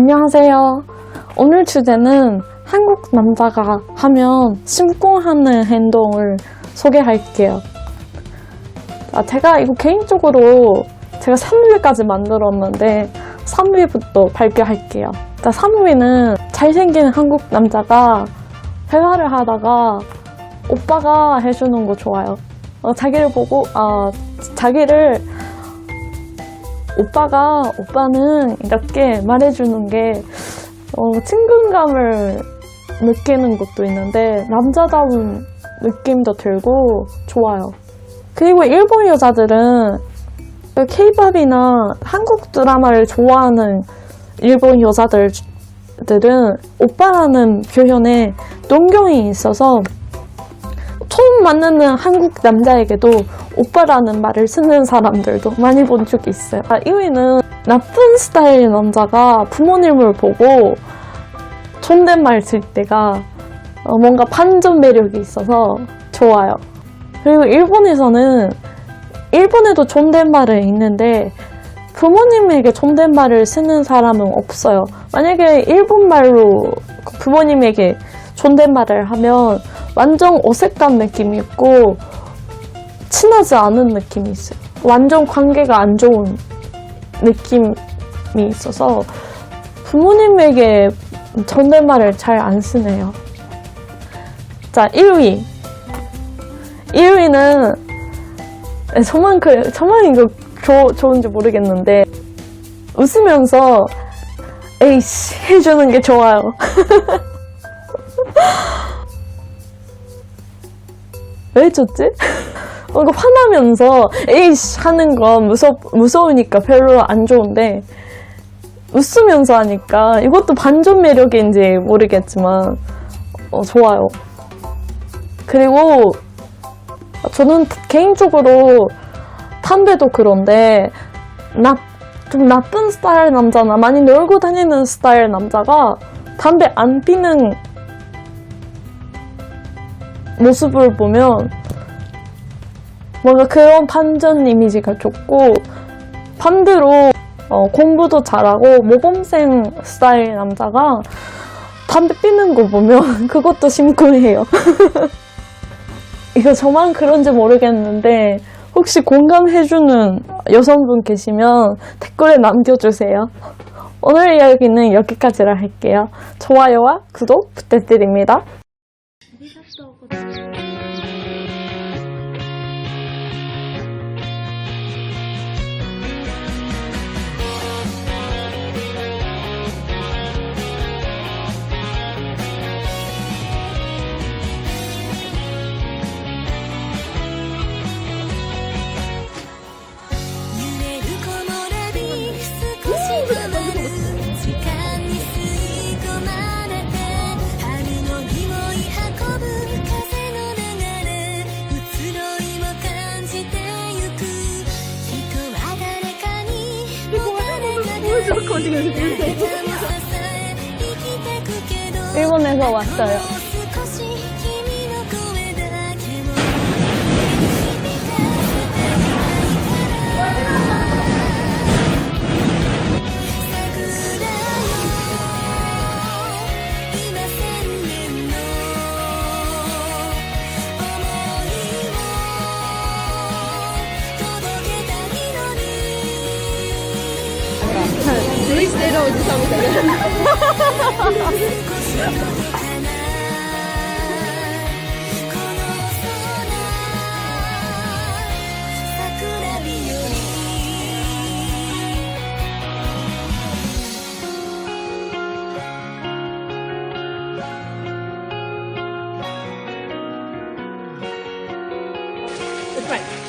안녕하세요. 오늘 주제는 한국 남자가 하면 심쿵하는 행동을 소개할게요. 아, 제가 이거 개인적으로 제가 3위까지 만들었는데 3위부터 발표할게요. 자, 3위는 잘생긴 한국 남자가 대화를 하다가 오빠가 해주는 거 좋아요. 어, 자기를 보고, 아, 자기를 오빠가, 오빠는 이렇게 말해주는 게, 어, 친근감을 느끼는 것도 있는데, 남자다운 느낌도 들고, 좋아요. 그리고 일본 여자들은, 케이팝이나 한국 드라마를 좋아하는 일본 여자들은 오빠라는 표현에 농경이 있어서 처음 만나는 한국 남자에게도 오빠라는 말을 쓰는 사람들도 많이 본 적이 있어요. 아, 1위는 나쁜 스타일의 남자가 부모님을 보고 존댓말 쓸 때가 어, 뭔가 반전 매력이 있어서 좋아요. 그리고 일본에서는 일본에도 존댓말은 있는데 부모님에게 존댓말을 쓰는 사람은 없어요. 만약에 일본말로 부모님에게 존댓말을 하면 완전 어색한 느낌이 있고 친하지 않은 느낌이 있어요. 완전 관계가 안 좋은 느낌이 있어서 부모님에게 존댓말을 잘 안 쓰네요. 자, 1위. 1위는 저만 그 저만 이거 조, 좋은지 모르겠는데 웃으면서 에이씨 해주는 게 좋아요. 왜 줬지? 뭔가 화나면서 에이씨 하는 건 무서, 무서우니까 별로 안 좋은데 웃으면서 하니까 이것도 반전 매력인지 모르겠지만 어, 좋아요. 그리고 저는 개인적으로 담배도 그런데 나, 좀 나쁜 스타일 남자나 많이 놀고 다니는 스타일 남자가 담배 안 피는 모습을 보면 뭔가 그런 반전 이미지가 좋고 반대로 어, 공부도 잘하고 모범생 스타일 남자가 담배 피는 거 보면 그것도 심쿵해요. 이거 저만 그런지 모르겠는데 혹시 공감해주는 여성분 계시면 댓글에 남겨주세요. 오늘 이야기는 여기까지라 할게요. 좋아요와 구독 부탁드립니다. 일본에서 왔어요. 自立してるおじさんみたいな Right.